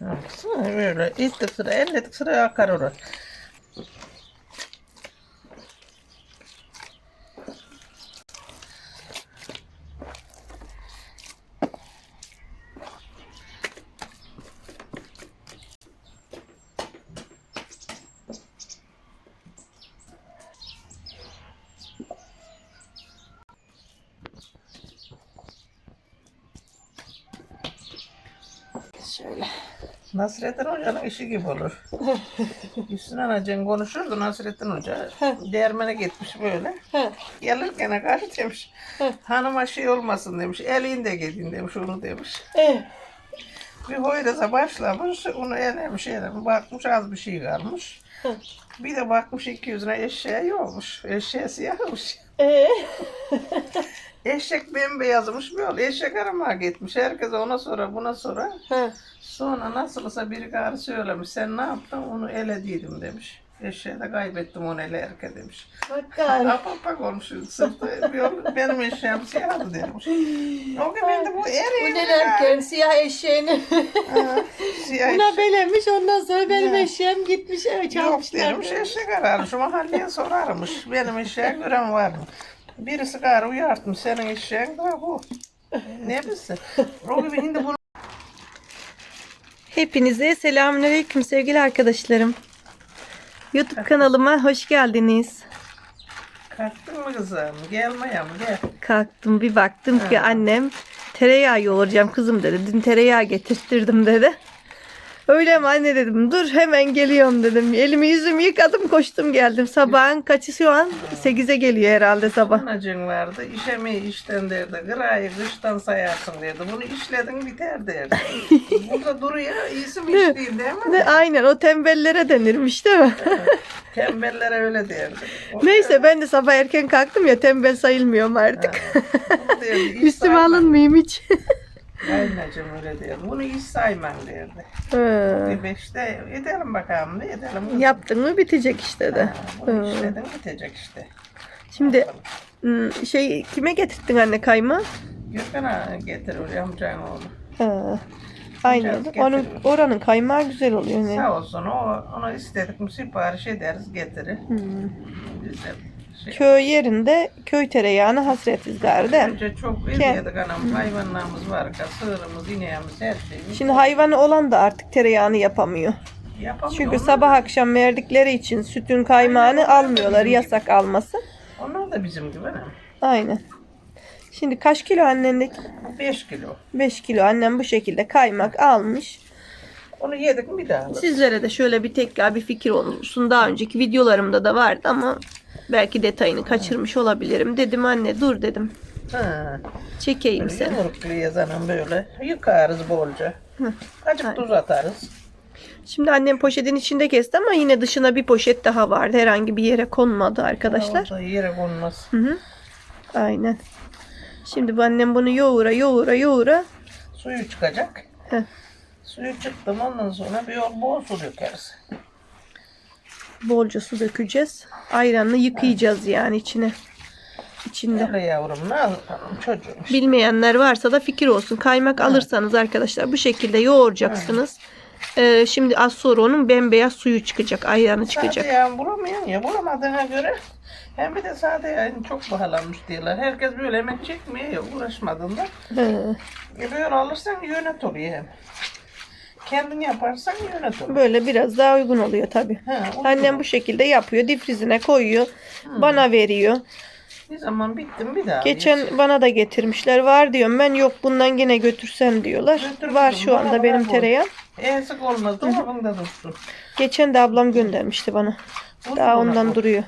Baksana böyle ittik sıra elledik sıra akar orası. Şöyle. Nasrettin Hoca'nın işi gibi olur. Üstüne Anacan konuşurdu Nasrettin Hoca. Değirmene gitmiş böyle. Gelirken karşı demiş. Hanıma şey olmasın demiş. Elinde gidin demiş onu demiş. Bir hoyraza başlamış. Onu elemiş elemiş. Bakmış az bir şey kalmış. Bir de bakmış 200'üne eşeğe yokmuş. Eşeğe siyahmış. Eşek bembeyazmış böyle. Eşek aramaya gitmiş. Herkes ona sonra buna sonra. Sonra nasıl olsa bir karı söylemiş. Sen ne yaptın? Onu elediydim demiş. Eşeği de kaybettim onu elerken demiş. Apapak olmuş sırtı. Bir- Benim eşeğim siyahtı demiş. O gün ben de bu Bu nelerken siyah eşeğini Siyah buna eşek. belemiş ondan sonra benim Ya. eşeğim gitmiş eve Yok çalmışlar. demiş eşek ararmış. Mahalleye sorarmış. Benim eşeğe gören var mı? Birisi karı uyartmış. Senin eşeğin de bu. Ne bilsin? Gibi şimdi bunu Hepinize selamünaleyküm sevgili arkadaşlarım. YouTube kanalıma hoş geldiniz. kalktın mı kızım? Gelmeye mi? Gel. Kalktım bir baktım ki annem tereyağı yoğuracağım kızım dedi. Dün tereyağı getirttirdim dedi. Öyle mi anne dedim. Dur hemen geliyorum dedim. Elimi yüzümü yıkadım koştum geldim. Sabahın kaçı şu an? 8'e geliyor herhalde sabah. Anacın vardı. İşemeyi işten derdi. Gırayı kıştan sayarsın derdi. Bunu işledin biter derdi. Burada duruyor. İyisi mi iş değil mi? Ne, aynen o tembellere denirmiş değil mi? Tembellere öyle derdi. O Neyse ben de sabah erken kalktım ya tembel sayılmıyorum artık. Derdi. iş Üstüme sayma. alınmayayım hiç. Anneciğim öyle derdi. Bunu iş sayman derdi. Bir beşte edelim bakalım ne edelim. kızım? Yaptın mı bitecek işte de. Ha, Bunu Hı. işledin bitecek işte. Şimdi hmm, şey kime getirttin anne kayma? Gökhan'a getiriyor amcan oğlu. Ha. Aynen. Onun oranın kaymağı güzel oluyor ne? Sağ olsun o, ona istedik mi sipariş ederiz getirir. Hmm. Güzel. Şey. Köy yerinde köy tereyağına hasretiz gari mi? Önce çok ediyorduk anam. Hayvanlarımız var. Sığırımız, ineğimiz, her şeyimiz. Şimdi hayvanı olan da artık tereyağını yapamıyor. Yapamıyor. Çünkü Onlar- sabah akşam verdikleri için sütün kaymağını almıyorlar. Yasak alması. Onlar da bizim gibi anam. Aynen. Şimdi kaç kilo annendeki? 5 kilo. 5 kilo annem bu şekilde kaymak almış. Onu yedik mi bir daha. Sizlere de şöyle bir tekrar bir fikir olsun. Daha önceki videolarımda da vardı ama belki detayını kaçırmış olabilirim. Dedim anne dur dedim. Ha. Çekeyim seni. Yumrukluyuz anam böyle. Yıkarız bolca. Hı. Azıcık tuz atarız. Şimdi annem poşetin içinde kesti ama yine dışına bir poşet daha vardı. Herhangi bir yere konmadı arkadaşlar. Orada yere konmaz. Hı hı. Aynen. Şimdi bu annem bunu yoğura yoğura yoğura. Suyu çıkacak. Heh. Suyu çıktı mı ondan sonra bir yol bol su dökeriz. Bolca su dökeceğiz. Ayranla yıkayacağız yani içine. İçinde. Öyle yavrum ne yapalım çocuğum. işte. Bilmeyenler varsa da fikir olsun. Kaymak alırsanız arkadaşlar bu şekilde yoğuracaksınız. Ee, şimdi az sonra onun bembeyaz suyu çıkacak. Ayranı çıkacak. Sade yağ bulamıyorsun ya bulamadığına göre hem bir de sade yağın çok pahalanmış diyorlar. Herkes böyle hemen çekmiyor ya uğraşmadığında. He. E böyle alırsan yönet oluyor hem. Kendin yaparsan yönet oluyor. Böyle biraz daha uygun oluyor tabii. He, uygun Annem bu şekilde yapıyor. Difrizine koyuyor. Bana veriyor. Bir zaman bittim bir daha. Geçen bana da getirmişler. Var diyorum ben yok bundan yine götürsen diyorlar. Götür Var şu anda benim tereyağım. Eksik olmaz dolabında dursun. Geçen de ablam göndermişti bana. Uzun Daha ondan koy. duruyor.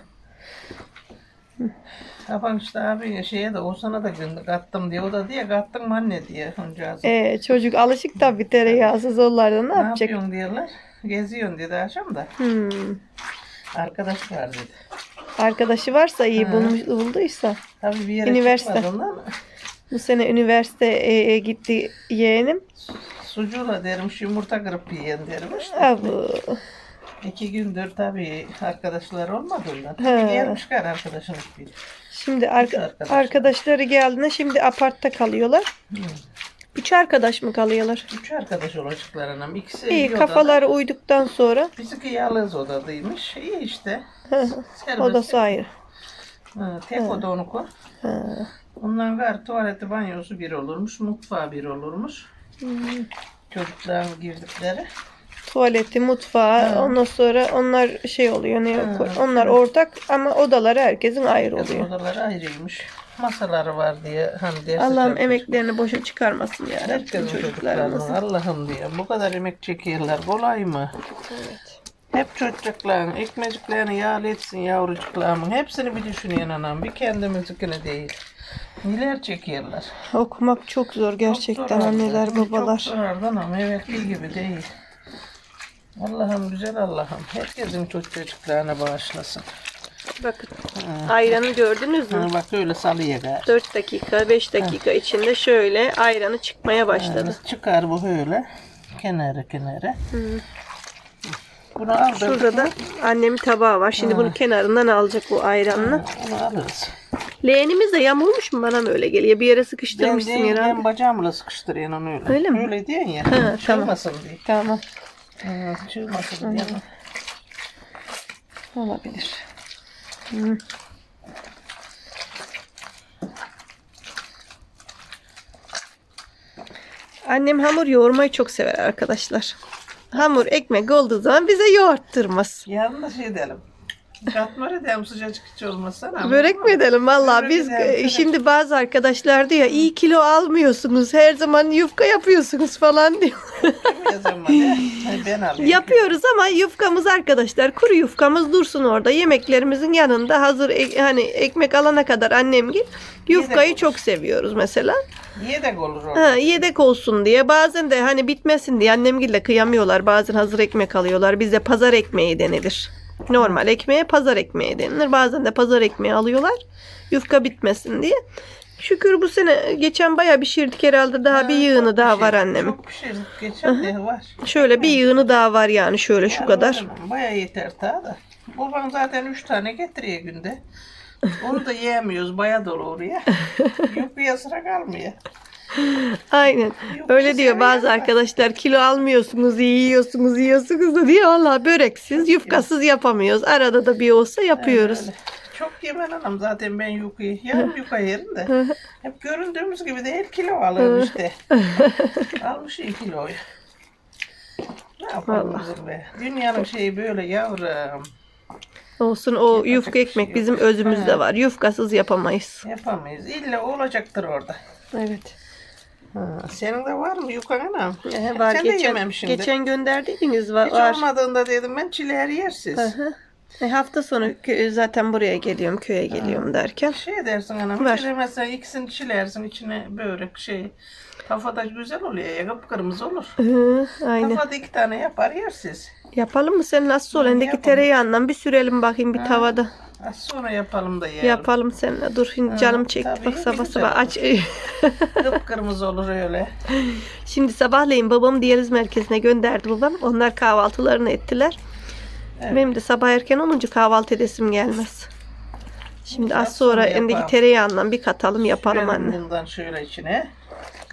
Yapan işte abi şeye de o sana da kattım diye o da diye kattın mı anne diye oncağızı. Ee, çocuk alışık tabii tereyağsız onlardan ne ne yapacak? yapıyorsun diyorlar. Geziyorsun dedi akşam da. Hmm. Arkadaş var dedi. Arkadaşı varsa iyi Ha. bulmuş, bulduysa. Tabii bir yere Üniversite. Bu sene üniversiteye gitti yeğenim. sucuğla dermiş yumurta kırıp yiyen dermiş. Abu. İki gündür tabii arkadaşlar olmadığından. He. Gelmiş kar arkadaşın bir. Şimdi arka- Arkadaş. arkadaşları geldiğinde şimdi apartta kalıyorlar. Hı. Üç arkadaş mı kalıyorlar? Üç arkadaş olacaklar anam. İkisi İyi bir odada. kafaları uyduktan sonra Bizimki yalnız odadaymış. İyi işte. Serbest. odası ayrı. Ha, tek oda onu koy. Onların var tuvaleti banyosu bir olurmuş. Mutfağı bir olurmuş. Çocukların girdikleri. Tuvaleti, mutfağı, ondan sonra onlar şey oluyor ne Ha. Onlar ortak ama odaları herkesin ayrı Kız oluyor. odaları ayrıymış. Masaları var diye hani Allah'ım emeklerini boşa çıkarmasın ya. Herkesin çocuklarımızın. Allah'ım diye bu kadar emek çekiyorlar kolay mı? Hep çocuklarının ekmeciklerini yağlı etsin yavrucuklarımın. Hepsini bir düşünüyen anam. Bir kendimizinkini değil. Neler çekiyorlar. Okumak çok zor gerçekten Çok zor anneler babalar. Çok zor anam. Evvelki gibi değil. Allah'ım güzel Allah'ım. Herkesin çocuk çocuklarına bağışlasın. Bakın ayranı gördünüz mü? Ha, bak öyle salıya gari. 4 dakika 5 dakika içinde şöyle ayranı çıkmaya başladı. Çıkar bu böyle. Kenara kenara. Bunu aldık. Şurada da annemin tabağı var. Şimdi bunu kenarından alacak bu ayranını. Bunu alırız. Leğenimiz de yamulmuş mu bana mı öyle geliyor? Bir yere sıkıştırmışsın ben, herhalde. ben bacağımla sıkıştırıyorum onu öyle. Öyle mi? Öyle diyorsun ya. Ha, tamam. Çığmasın diye. Tamam. Ha, çığmasın diye. Olabilir. Hı. Annem hamur yoğurmayı çok sever arkadaşlar. Hamur ekmek olduğu zaman bize da şey edelim. Katmer edelim sıcacık hiç olmasa. ama- Börek mi edelim valla Börek biz edelim, e, şimdi bazı arkadaşlar diyor iyi kilo almıyorsunuz her zaman yufka yapıyorsunuz falan diyor. Hayır, ben alayım. Yapıyoruz ama yufkamız arkadaşlar kuru yufkamız dursun orada yemeklerimizin yanında hazır ek- hani ekmek alana kadar annem git yufkayı çok seviyoruz mesela. Yedek olur o. Ha, yedek olsun diye bazen de hani bitmesin diye annemgille kıyamıyorlar bazen hazır ekmek alıyorlar bizde pazar ekmeği denilir. Normal ekmeğe pazar ekmeği denilir. Bazen de pazar ekmeği alıyorlar. Yufka bitmesin diye. Şükür bu sene geçen bayağı pişirdik herhalde daha bir yığını daha var annemin. Çok pişirdik. Geçen de var. Şöyle bir yığını daha var yani şöyle şu kadar. Baya yeter ta da. Babam zaten üç tane getiriyor günde. Onu da yiyemiyoruz. Baya dolu oraya. Yufkaya sıra kalmıyor. Aynen. Yok, Öyle bir diyor bazı yapar. arkadaşlar kilo almıyorsunuz, yiyorsunuz, yiyorsunuz da diyor Allah böreksiz, yufkasız yapamıyoruz. Arada da bir olsa yapıyoruz. Öyle. Çok yemen anam zaten ben yukayı. Yarım yuka yerim de. Hep göründüğümüz gibi değil kilo alırım işte. Almış iyi kiloyu. Ne yapalım be. Dünyanın şeyi böyle yavrum. Olsun o Yapacak yufka şey ekmek yok. bizim özümüzde Ha. var. Yufkasız yapamayız. Yapamayız. İlla olacaktır orada. Evet. Ha, senin de var mı yukan anam? Ee, var Sen de geçen, de. geçen gönderdiydiniz var. Hiç var. olmadığında dedim ben çileğer yersiz. Hı hı. E, hafta sonu zaten buraya geliyorum, köye geliyorum derken. Şey dersin anam, Ver. çilemezsen ikisini çilersin içine börek şey. Kafada güzel oluyor ya, kıpkırmızı olur. Hı, aynen. Kafada iki tane yapar yersiz. Yapalım mı sen nasıl Ha, elindeki tereyağından bir sürelim bakayım bir Ha. tavada. Az sonra yapalım da yiyelim. Yapalım seninle. Dur şimdi canım çekti. tabii, Bak sabah güzel sabah aç. Kıpkırmızı olur öyle. Şimdi sabahleyin babamı diyaliz merkezine gönderdi babam. Onlar kahvaltılarını ettiler. Evet. Benim de sabah erken olunca kahvaltı edesim gelmez. Şimdi az sonra yapalım. tereyağından bir katalım yapalım Sürelim anne. Bundan şöyle içine.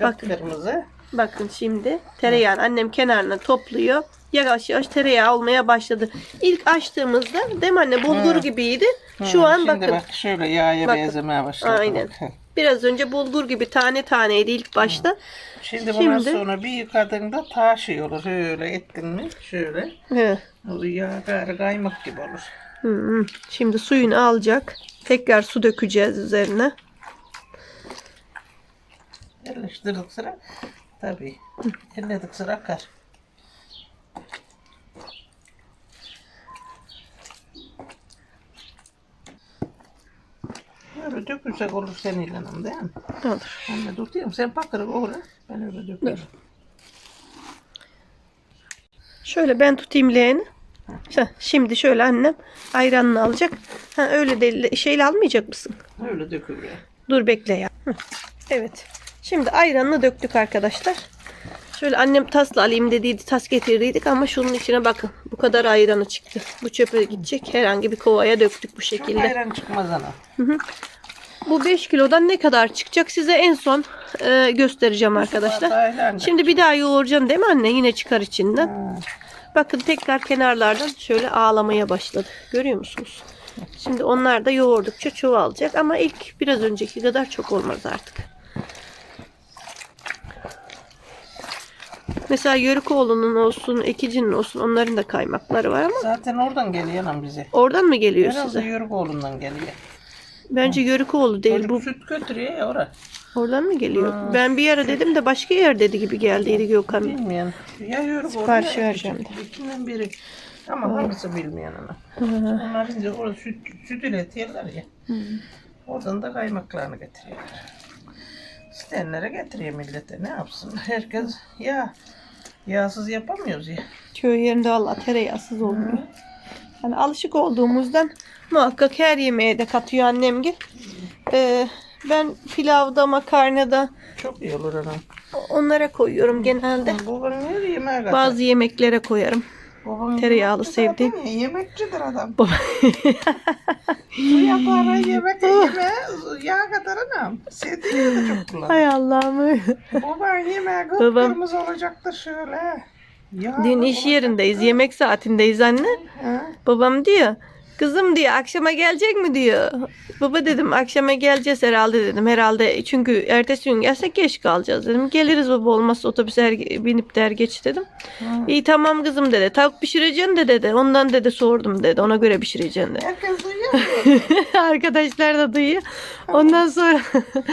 Bakın. Kıpkırmızı. Bakın şimdi tereyağını annem kenarına topluyor. Yavaş yavaş tereyağı olmaya başladı. İlk açtığımızda değil mi anne bulgur Hı. gibiydi. Şu an Şimdi bakın bak şöyle yağa Bakın. benzemeye başladı. Aynen. Biraz önce bulgur gibi tane taneydi ilk başta. Şimdi bundan Şimdi- sonra bir yıkadığında ta şey olur. Öyle ettin mi? Şöyle. Hı. O yağ gayrı kaymak gibi olur. Hı hı. Şimdi suyunu alacak. Tekrar su dökeceğiz üzerine. Yerleştirdik sıra. Tabii. Elledik sıra akar. Böyle dökülsek olur seninle hanım değil mi? Olur. Anne dur diyeyim sen bakırı uğra. Ben öyle dökeyim. Şöyle ben tutayım leğeni. Heh, Şimdi şöyle annem ayranını alacak. Ha, öyle değil. Şeyle almayacak mısın? Öyle dökülüyor. Dur bekle ya. Hı. Evet. Şimdi ayranını döktük arkadaşlar. Şöyle annem tasla alayım dediydi. Tas getirdiydik ama şunun içine bakın. Bu kadar ayranı çıktı. Bu çöpe gidecek. Herhangi bir kovaya döktük bu Çok şekilde. ayran çıkmaz ana. Bu 5 kilodan ne kadar çıkacak size en son e, göstereceğim arkadaşlar. Şimdi bir daha yoğuracağım değil mi anne? Yine çıkar içinden. Ha. Bakın tekrar kenarlardan şöyle ağlamaya başladı. Görüyor musunuz? Şimdi onlar da yoğurdukça çoğalacak ama ilk biraz önceki kadar çok olmaz artık. Mesela Yörükoğlu'nun olsun, Ekici'nin olsun onların da kaymakları var ama Zaten oradan geliyor lan bize. oradan mı geliyor Herhalde size? Yörükoğlu'ndan geliyor. Bence Yörükoğlu değil Çocuk bu. süt götürüyor ya oraya. Oradan mı geliyor? Ben bir ara dedim de başka yer dedi gibi geldiydi Gökhan. Bilmeyen. Ya Yörükoğlu Sipariş vereceğim Ekşi. İkisinden biri. Ama hangisi bilmeyen ona. Onlar şimdi orada süt, süt üretiyorlar ya. Oradan da kaymaklarını getiriyorlar. İsteyenlere getiriyor millete. Ne yapsın? Herkes ya yağsız yapamıyoruz ya. Köy yerinde valla tereyağsız olmuyor. Yani alışık olduğumuzdan muhakkak her yemeğe de katıyor annem gel. Ee, ben pilavda, makarnada Çok iyi olur anam. onlara koyuyorum genelde. Her yemeğe. Bazı yemeklere koyarım. Babam tereyağlı adam ya, Yemekçidir adam. Baba- Su yapar yemek yemeğe yağ katar anam. Sevdiğini de çok kullanır. Hay Allah'ım. Baban Babam- kıpkırmızı olacaktır şöyle. Ya, Dün iş yerindeyiz, yemek saatindeyiz anne. Ha? Babam diyor. Kızım diyor akşama gelecek mi diyor. Baba dedim akşama geleceğiz herhalde dedim. Herhalde çünkü ertesi gün gelsek geç kalacağız dedim. Geliriz baba olmazsa otobüse er, binip der geç dedim. İyi tamam kızım dedi. Tavuk pişireceksin de dedi. Ondan dedi sordum dedi. Ona göre pişireceksin dedi. Herkes duyuyor mu? Arkadaşlar da duyuyor. Ondan sonra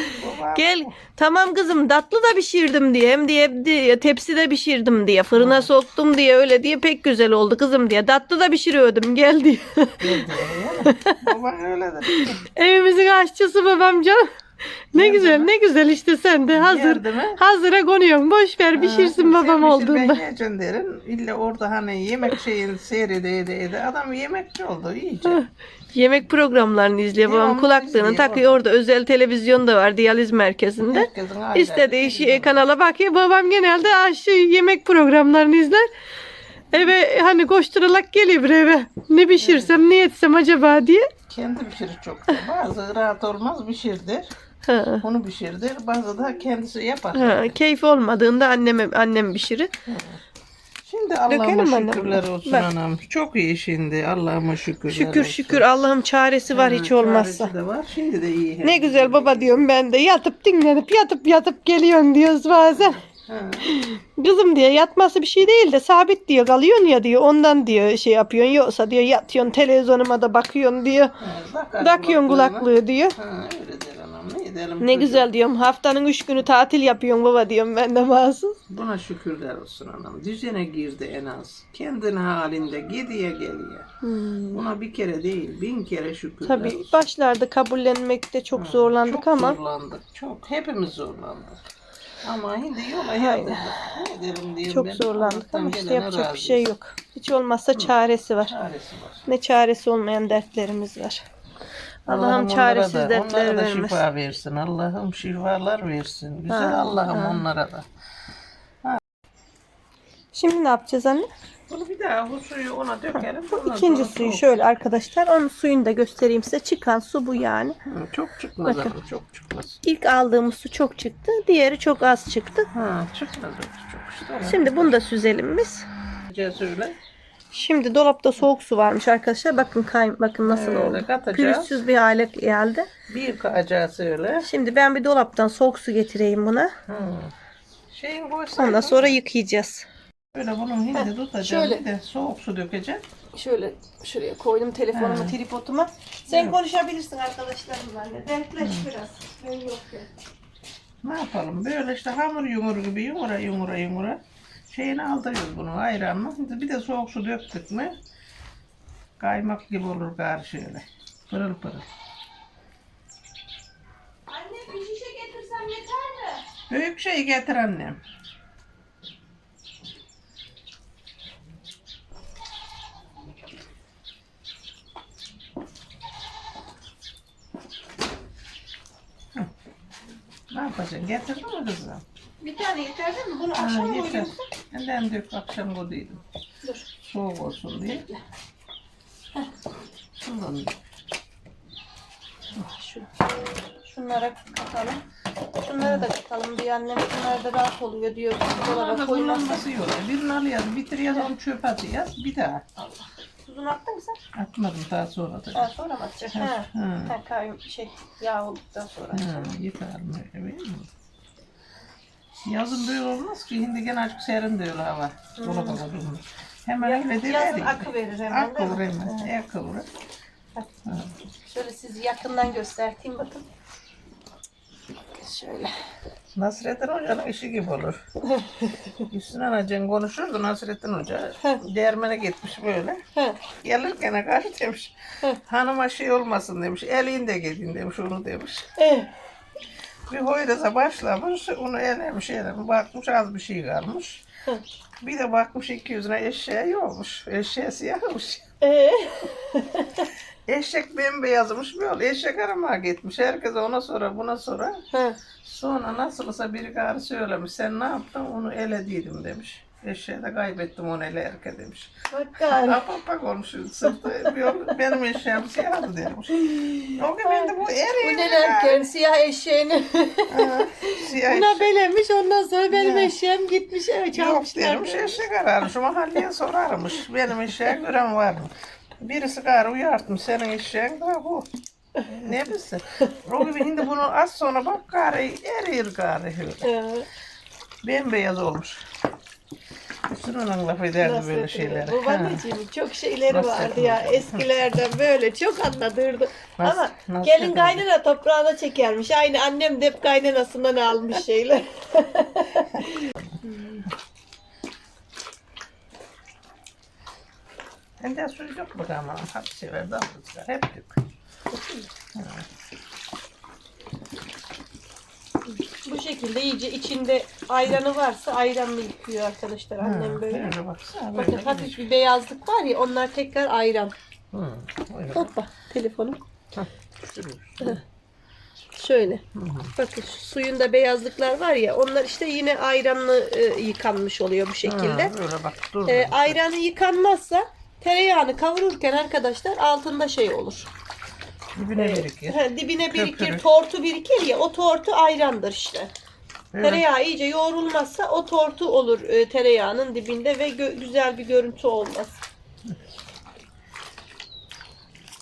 gel tamam kızım tatlı da pişirdim diye hem diye, diye tepside pişirdim diye fırına soktum diye öyle diye pek güzel oldu kızım diye tatlı da pişiriyordum gel diye. öyledir. Evimizin aşçısı babam canım. Ne Nerede güzel mi? ne güzel işte sen de hazır. Değil mi? Hazıra konuyorsun. Boş ver pişirsin Sen babam pişir, olduğunda. Ben yiyeceğim derim. İlla orada hani yemek şeyin seyredeydi. Adam yemekçi oldu iyice. Yemek programlarını izliyor babam. Devamlı Kulaklığını izliyor, takıyor orada. Özel televizyon da var diyaliz merkezinde. Herkesin ayrı İstediği şey, kanala bakıyor. Babam genelde aşı yemek programlarını izler. Eve hani koşturarak geliyor eve. Ne pişirsem ne etsem acaba diye. Kendi pişirir çok. da. Bazı rahat olmaz pişirdir. Ha. Onu pişirdir. Bazı da kendisi yapar. Ha, keyif olmadığında anneme, annem pişirir. Şimdi Dökelim Allah'ıma anne şükürler bunu. olsun Bak. anam. Çok iyi şimdi. Allah'ıma şükürler Şükür olsun. şükür Allah'ım çaresi var Ha, hiç olmazsa. çaresi de var. Şimdi de iyi. Ne güzel baba diyorum ben de yatıp dinlenip yatıp yatıp geliyorsun diyoruz bazen. Ha. Kızım diyor yatması bir şey değil de sabit diyor kalıyorsun ya diyor ondan diyor şey yapıyorsun yoksa diyor yatıyorsun televizyonuma da bakıyorsun diyor. Ha, Takıyorsun kulaklığına. kulaklığı diyor. Ha, öyle der anam. Ne çocuğum? güzel diyorum haftanın üç günü tatil yapıyorsun baba diyorum ben de mahsus. Buna şükürler olsun anam. Düzene girdi en az. Kendin halinde gidiye geliyor. Buna bir kere değil bin kere şükürler Tabii olsun. başlarda kabullenmekte çok zorlandık çok ama zorlandık. Çok. Hepimiz zorlandık. Ama şimdi yola yardım. Diyeyim çok ben. zorlandık ama işte yapacak bir razıyız. şey yok. Hiç olmazsa çaresi var. Çaresi var. Ne çaresi olmayan dertlerimiz var. Allah'ım onlara çaresiz da, dertler onlara da vermesin. şifa versin. Allah'ım şifalar versin. Güzel Ha, Allah'ım ha. onlara da. Şimdi ne yapacağız anne? Bunu bir daha bu suyu ona dökelim. Bu ikinci suyu soğuk. şöyle arkadaşlar. Onun suyunu da göstereyim size. Çıkan su bu yani. Hı, Çok çıkmaz Bakın. ama çok çıkmaz. İlk aldığımız su çok çıktı. Diğeri çok az çıktı. Ha, çıkmaz çok işte. Şimdi bunu da süzelim biz. Söyle. Şimdi dolapta soğuk su varmış arkadaşlar. Bakın kay bakın nasıl Öyle oldu. katacağız. Pürüzsüz bir hale geldi. Bir kacağı söyle. Şimdi ben bir dolaptan soğuk su getireyim buna. Hı. Şeyin koysaydın. Ondan sonra yıkayacağız. Böyle bunun hindi tutacağım. şöyle. Bir de soğuk su dökeceğim. Şöyle şuraya koydum telefonumu, Ha. tripoduma. Sen Evet. konuşabilirsin arkadaşlarımla. Dertleş biraz. Ben yok ya. Ne yapalım? Böyle işte hamur yumur gibi yumura yumura yumura. Şeyini aldırıyoruz bunu. Şimdi bir de soğuk su döktük mü kaymak gibi olur gari şöyle. Pırıl pırıl. Anne bir şişe getirsem yeter mi? Büyük şey getir annem. Ne yapacaksın? Getirdin mi kızım? Bir tane yeter değil mi? Bunu Ha, akşam yeter. koyuyorsun. Benden dök akşam koyduydum. Dur. Soğuk olsun diye. Şundan dök. Şu. Şunlara katalım. Şunlara da katalım diye annem. Şunlar da rahat oluyor diyor. Dolaba Bunlarda koymazsa. kullanması yok. Birini alıyoruz, bitiriyoruz, onu çöpe atıyoruz. Bir daha. Tuzunu attın mı sen? Atmadım daha sonra da. Daha sonra mı atacaksın? Ha. Hı. Ha, kayın şey yağ olduktan sonra. Ha, yıkarım öyle değil mi? Yazın böyle olmaz ki. Şimdi gene açık serin diyor hava. Dolaba koyduğumuz. Hemen öyle Yazın deverik. akı verir hemen Ak değil mi? olur hemen. Ek olur. Şöyle sizi yakından göstereyim bakın. Şöyle. Nasrettin Hoca'nın işi gibi olur. Üstüne anacan konuşurdu Nasrettin Hoca. Değirmene gitmiş böyle. Gelirken karşı demiş. Hanıma şey olmasın demiş. Elinde gidin demiş onu demiş. Bir hoyraza başlamış. Onu elemiş elemiş. Bakmış az bir şey kalmış. Hı. Bir de bakmış 200 lira eşeğe yokmuş. Eşeğe siyahmış. Eh. Eşek bembeyazmış böyle. Eşek aramaya gitmiş. Herkes ona sonra buna sonra. Sonra nasılsa biri gari söylemiş. Sen ne yaptın? Onu elediydim demiş. Eşeğe de kaybettim onu elerken demiş. Bakar. Apak konuşuyor. Sırtı benim eşeğim siyahdı demiş. O gün ben de bu Bu eriyim. ne derken siyah eşeğini Siyah buna eşek. belemiş ondan sonra benim Ya. eşeğim gitmiş eve Yok çalmışlar. derim eşek ararım. Şu mahalleye sorarmış. Benim eşeğe gören var mı? Birisi gari uyarttım. Senin eşeğin de bu. Ne bilsin? O gibi şimdi bunu az sonra bak gari eriyir gari. Ee, Bembeyaz olmuş. Üstüne laf ederdi böyle Nasrettin şeyleri. Hoca. Babaanneciğim çok şeyleri Nasrettin vardı ya eskilerden böyle çok anlatırdı. Ama Nasrettin gelin kaynana toprağına çekermiş. Aynı annem de hep kaynanasından almış şeyler. Ben de su yok bakalım. Hep aldılar. Hep. Bu şekilde iyice içinde ayranı varsa ayranını yıkıyor arkadaşlar annem böyle. Böyle baksana. Bakın Böyle hafif bir beyazlık var ya onlar tekrar ayran. Hı, öyle Hoppa telefonum. sürüyor. Şöyle. Bakın şu suyunda beyazlıklar var ya onlar işte yine ayranlı e, yıkanmış oluyor bu şekilde. Ha, Böyle bak dur. E, ayranı yıkanmazsa tereyağını kavururken arkadaşlar altında şey olur. Dibine birikir. Ha, dibine birikir, Köpürür. tortu birikir ya o tortu ayrandır işte. Evet. Tereyağı iyice yoğrulmazsa o tortu olur e, tereyağının dibinde ve gö- güzel bir görüntü olmaz.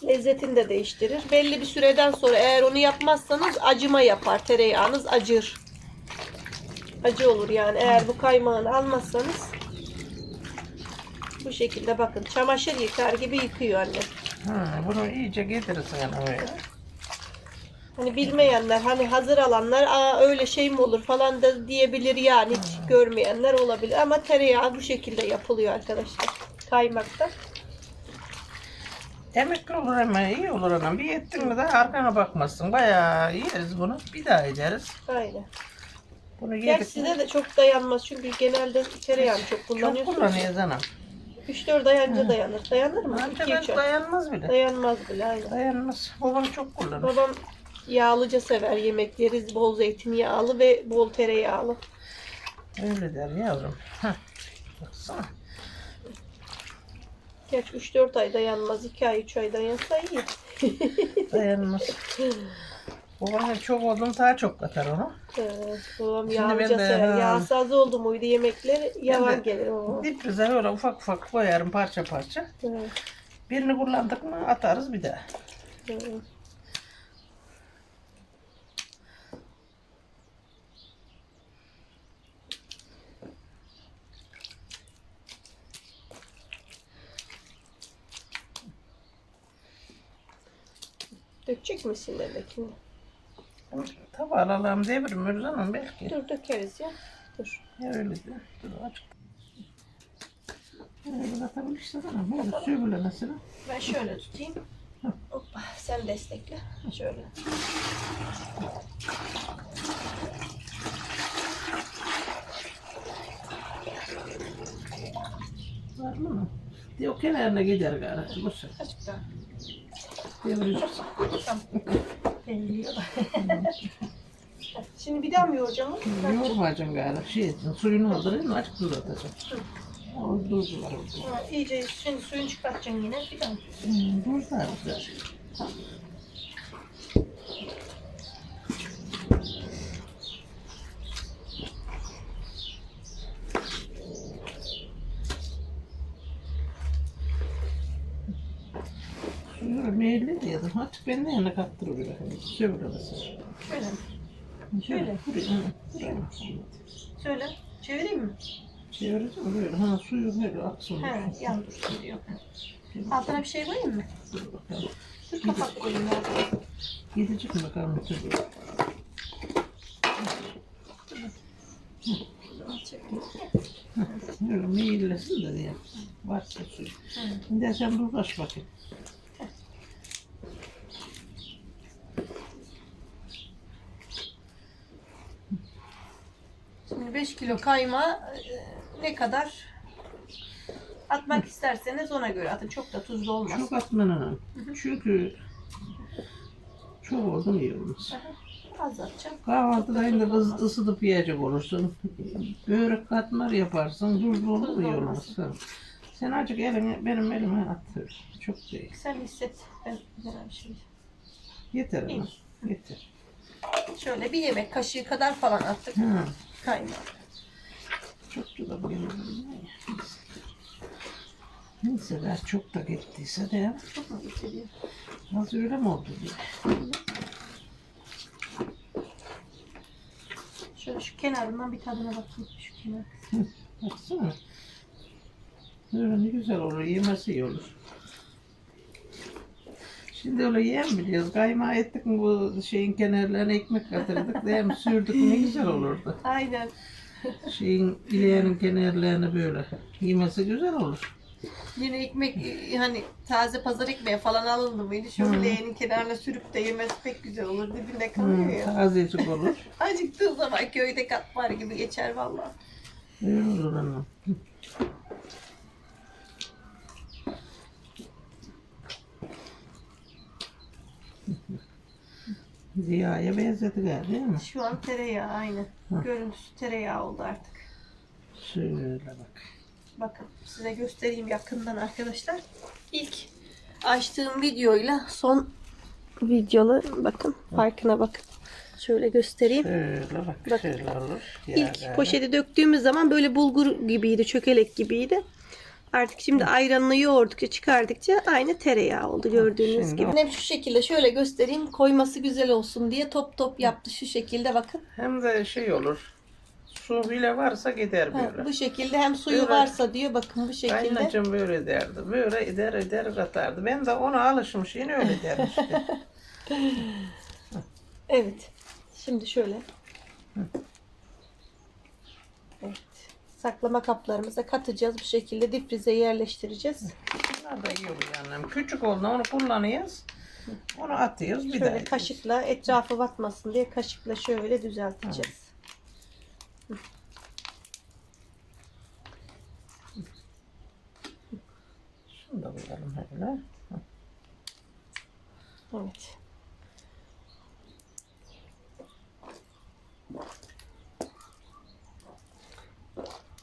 Lezzetini de değiştirir. Belli bir süreden sonra eğer onu yapmazsanız acıma yapar. Tereyağınız acır. Acı olur yani eğer bu kaymağını almazsanız. Bu şekilde bakın çamaşır yıkar gibi yıkıyor anne. Ha, bunu iyice getirirsin böyle. Hani bilmeyenler hani hazır alanlar Aa, öyle şey mi olur falan da diyebilir yani hiç görmeyenler olabilir ama tereyağı bu şekilde yapılıyor arkadaşlar kaymakta. Emekli olur ama iyi olur anam. Bir ettin mi de arkana bakmazsın. Bayağı yeriz bunu. Bir daha ederiz. Aynen. Bunu Gerçi yedik size mi? de çok dayanmaz çünkü genelde tereyağını çok Çok kullanıyorsunuz. kullanıyoruz anam. 3-4 dayanca dayanır. Dayanır mı? Anca 2-3 ben ay. dayanmaz bile. Dayanmaz bile aynen. Dayanmaz. Babam çok kullanır. Babam yağlıca sever yemekleri. Bol zeytinyağlı ve bol tereyağlı. Öyle der yavrum. Baksana. Gerçi 3-4 ay dayanmaz. 2 ay 3 ay dayansa iyi. Dayanmaz. Babam çok oldum daha çok katar onu. Evet, babam yağlıca sever. Yağsız oldu muydu yemekleri yavan gelir. Oo. Diprize öyle ufak ufak koyarım parça parça. Evet, Birini kullandık mı atarız bir daha. evet. Dökecek misin memekini? Tabi alalım devirmiyoruz ama belki. Dur dökeriz ya. Dur. Ya öyle de. Dur açık. Öyle atabilirsin ama böyle suyu bile mesela. Ben şöyle tutayım. Hoppa, sen destekle. Şöyle. Var mı? O kenarına gider gari. Bu sefer. Azıcık Devireceğiz. Belliyor. Şimdi bir daha mı yoğuracağım? Yoğurmayacaksın gari. Şey, suyunu aldırayım açık dur atacaksın. O var orada. Ha, iyice şimdi suyunu çıkartacaksın yine. Bir daha. Hmm, var güzel. Şöyle meyilli diyedim. Artık ben de yana kaptırıyor. Şöyle olsun. Şöyle mi? Şöyle. Buraya. Buraya. Şöyle. Çevireyim mi? Çevireceğim böyle. Ha suyu böyle aksın. He, yan dursun diyor. Altına bir şey koyayım mı? Dur bakalım. Dur kapak koyayım ya. Gidecek mi bakalım? Dur. Öyle meyillesin de diye. Varsa suyu. Şimdi sen dur kaç bakayım. Şimdi 5 kilo kayma e, ne kadar atmak isterseniz ona göre atın. Çok da tuzlu olmaz. Çok atman hanım. Çünkü çok oldu mu iyi olmaz. Az atacağım. Kahvaltıda yine ıs, ısıtıp yiyecek olursun. Börek katmer yaparsın. Tuzlu olur mu iyi olmaz. Sen acık elini benim elime at. Çok değil. Sen hisset. Ben şey. Yeter ama. Yeter. Şöyle bir yemek kaşığı kadar falan attık Ha. Kaymağı. Çok da bu Neyse ben çok da gittiyse de az öyle mi oldu diye. Şöyle şu kenarından bir tadına bakayım. Şu kenar. Baksana. Öyle ne güzel olur. Yemesi iyi olur. Şimdi öyle yem biliyoruz. Kaymağı ettik mi bu şeyin kenarlarına ekmek katırdık. Değil mi? Sürdük ne güzel olurdu. Aynen. Şeyin bileğinin kenarlarını böyle. Yemesi güzel olur. Yine ekmek hani taze pazar ekmeği falan alındı mıydı? Şöyle leğenin kenarına sürüp de yemesi pek güzel olur. Dibinde kalıyor Hmm, ya. tazecik olur. Acıktığı zaman köyde kat var gibi geçer vallahi. Öyle olur anam. Ziya'ya benzedi galiba değil mi? Şu an tereyağı aynı. Görüntüsü tereyağı oldu artık. Şöyle bak. Bakın size göstereyim yakından arkadaşlar. İlk açtığım videoyla son videolu bakın farkına bakın. Şöyle göstereyim. Şöyle bak. Bak. Şöyle olur. İlk poşeti döktüğümüz zaman böyle bulgur gibiydi, çökelek gibiydi. Artık şimdi ayranını yoğurdukça çıkardıkça aynı tereyağı oldu gördüğünüz Şimdi gibi. Hem şu şekilde şöyle göstereyim koyması güzel olsun diye top top yaptı şu şekilde bakın. Hem de şey olur. Su bile varsa gider Ha, böyle. bu şekilde hem suyu Böyle. varsa diyor bakın bu şekilde. Kaynacım böyle derdi. Böyle eder eder katardı. Ben de ona alışmış. Yine öyle derim işte. Evet. Şimdi şöyle. Saklama kaplarımıza katacağız. Bu şekilde difrize yerleştireceğiz. Bunlar da iyi oluyor annem. Küçük olduğunda onu kullanıyoruz. Onu atıyoruz bir daha. Şöyle kaşıkla etrafı batmasın diye kaşıkla şöyle düzelteceğiz. Şunu da koyalım böyle. Evet.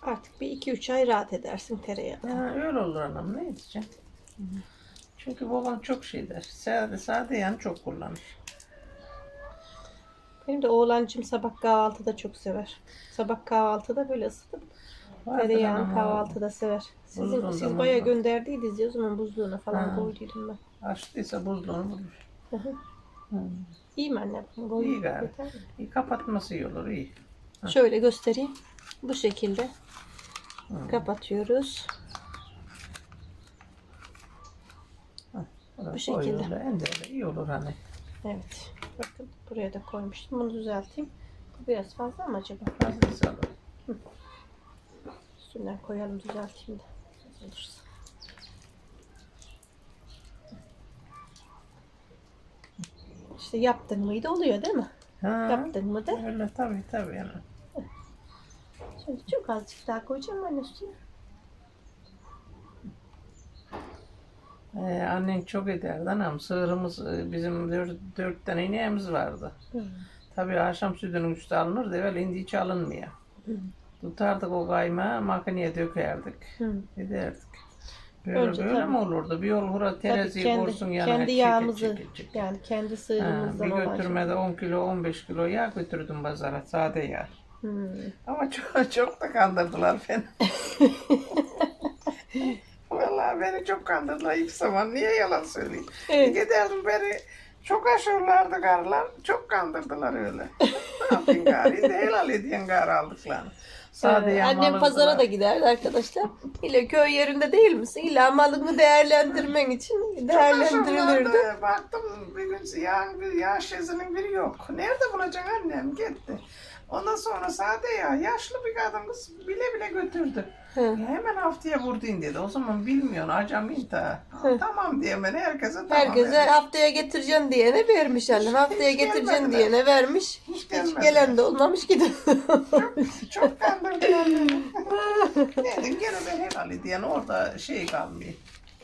Artık bir 2-3 ay rahat edersin tereyağı. Ha, öyle olur anam ne edeceğim? Çünkü babam çok şey der. Sade, sade yani çok kullanır. Benim de oğlancım sabah kahvaltıda çok sever. Sabah kahvaltıda böyle ısıtıp tereyağını kahvaltıda sever. Sizin, Buzluğunda siz mı? bayağı gönderdiydiniz ya o zaman buzluğuna falan Ha. koyduydum ben. Açtıysa buzluğunu bulur. Hı hı. Hı. İyi mi anne? Koy, İyi galiba. İyi kapatması iyi olur iyi. Şöyle göstereyim. Bu şekilde kapatıyoruz. Bu şekilde. öyle, enderle iyi olur hani. Evet. Bakın buraya da koymuştum. Bunu düzelteyim. Bu biraz fazla mı acaba? Fazlası olur. Üstünden koyalım düzelteyim de. Olursa. İşte yaptın mıydı oluyor değil mi? Ha, Yaptın mı da. öyle tabii tabii yani. Çok azıcık daha koyacağım ben üstüne. Ee, annen çok ederdi anam. Sığırımız e, bizim dört, dört tane ineğimiz vardı. Tabii akşam sütünün üstü alınır da evvel indi hiç alınmıyor. Tutardık o kaymağı makineye dökerdik. Hı. Ederdik. Böyle Önce böyle tabii. mi olurdu? Bir yol hura Tabii tereziyi kendi, vursun yanına. kendi çekil, yağımızı çekil, çekil. yani kendi Ha, sığırımızdan bir olan şey. götürmede 10 kilo 15 kilo yağ götürdüm pazara sade yağ. Hmm. Ama çok, çok da kandırdılar beni. Vallahi beni çok kandırdılar ilk zaman. Niye yalan söyleyeyim? Evet. Giderdim beni çok aşırılardı karılar. Çok kandırdılar öyle. ne yapayım gari? De helal ediyen gari aldıklarını. Sade yağma annem pazara da giderdi arkadaşlar. İle köy yerinde değil misin? İlla malını değerlendirmen için değerlendirilirdi. Çok Baktım bir gün yağın bir yağ şişesinin biri yok. Nerede bulacaksın annem? Gitti. Ondan sonra sade ya yaşlı bir kadın kız bile bile götürdü. Hı. Ya hemen haftaya vurdun dedi. O zaman bilmiyorsun acemi ta. Tamam diye ben herkese tamam. Herkese dedim. haftaya getireceğim diyene vermiş annem. Haftaya getireceğim diyene vermiş. Hiç Hiç gelmediler. gelen de olmamış ki de. Çok, çok kandırdılar beni. Dedim gene ben helal ediyen orada şey kalmıyor.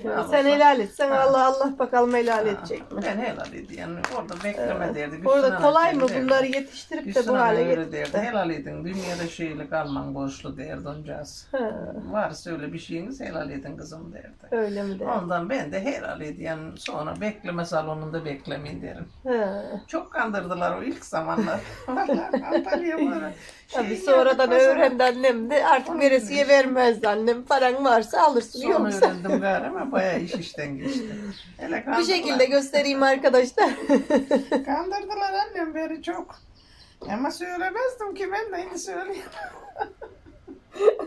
Ne Sen helal et. Sen Ha. Allah Allah bakalım helal edecek mi? Ben helal ediyen orada bekleme derdi. Orada kolay mı bunları yetiştirip de bu hale getirdi? derdi. Helal edin. Dünyada şeylik alman borçlu derdi oncağız. Ha, Varsa öyle bir şeyiniz helal edin kızım derdi. öyle mi de? Ondan ben de helal ediyen sonra bekleme salonunda beklemeyin derim. Ha. Çok kandırdılar o ilk zamanlar. Vallahi Antalya böyle. Tabii şey sonradan öğrendi annem de artık veresiye vermezdi annem. Paran varsa alırsın Sonra yoksa. öğrendim gari ama bayağı iş işten geçti. Hele Bu kandırdılar. şekilde göstereyim arkadaşlar. Kandırdılar annem beni çok. Ama söylemezdim ki ben de şimdi söyleyeyim.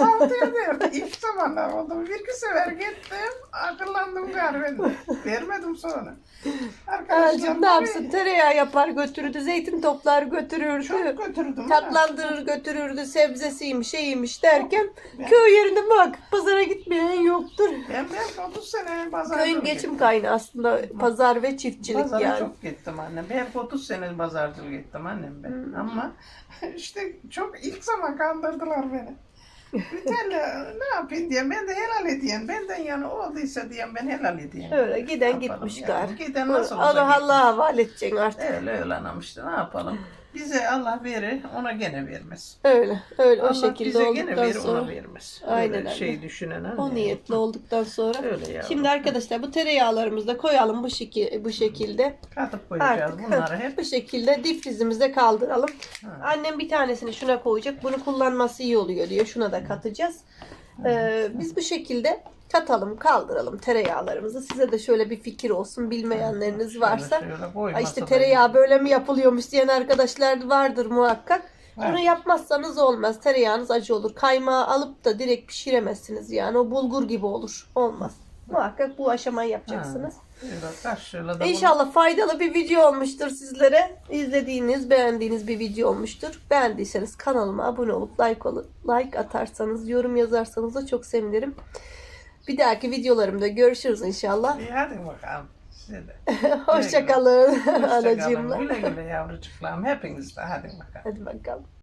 6 ediyordu. İlk zamanlar oldu. Bir iki sefer gittim. Akıllandım galiba. Vermedim sonra. Arkadaşlar ne yapsın? Tereyağı yapar götürürdü. Zeytin toplar götürürdü. Çok götürdüm. Tatlandırır götürürdü. Sebzesiymiş şeymiş derken ben, köy yerinde bak pazara gitmeyen yoktur. Ben ben 30 sene pazar Köyün geçim kaynağı aslında pazar ve çiftçilik Pazara yani. çok gittim annem. Ben 30 sene pazarcılık gittim annem ben. Hı. Ama işte çok ilk zaman kandırdılar beni. Bir tane ne yapayım diye ben de helal edeyim. Benden yana olduysa diyen ben helal edeyim. Öyle giden yapalım gitmiş yani? gari. Giden nasıl olsa Allah gitmiş. Allah'a havale edeceksin artık. Öyle öyle anam işte ne yapalım. Bize Allah verir ona gene vermez. Öyle öyle o Allah şekilde bize gene olduktan verir sonra. ona vermez. Aynen öyle öyle. şey düşünen anne. O niyetli olduktan sonra. Öyle ya. Şimdi arkadaşlar bu tereyağlarımızı da koyalım bu şekil bu şekilde. Katıp koyacağız Artık bunları hep. bu şekilde difrizimize kaldıralım. Ha. Annem bir tanesini şuna koyacak. Bunu kullanması iyi oluyor diyor. Şuna da katacağız. Ee, biz bu şekilde katalım, kaldıralım tereyağlarımızı. Size de şöyle bir fikir olsun. Bilmeyenleriniz varsa. Koyması işte tereyağı böyle mi yapılıyormuş diyen arkadaşlar vardır muhakkak. Bunu yapmazsanız olmaz. Tereyağınız acı olur. Kaymağı alıp da direkt pişiremezsiniz yani. O bulgur gibi olur. Olmaz. Muhakkak bu aşamayı yapacaksınız. İnşallah faydalı bir video olmuştur sizlere. İzlediğiniz, beğendiğiniz bir video olmuştur. Beğendiyseniz kanalıma abone olup like olup like atarsanız, yorum yazarsanız da çok sevinirim. Bir dahaki videolarımda görüşürüz inşallah. İyi hadi bakalım. Size de. Hoşçakalın Hoşça anacığımla. Güle güle yavrucuklarım. Hepiniz de hadi bakalım. Hadi bakalım.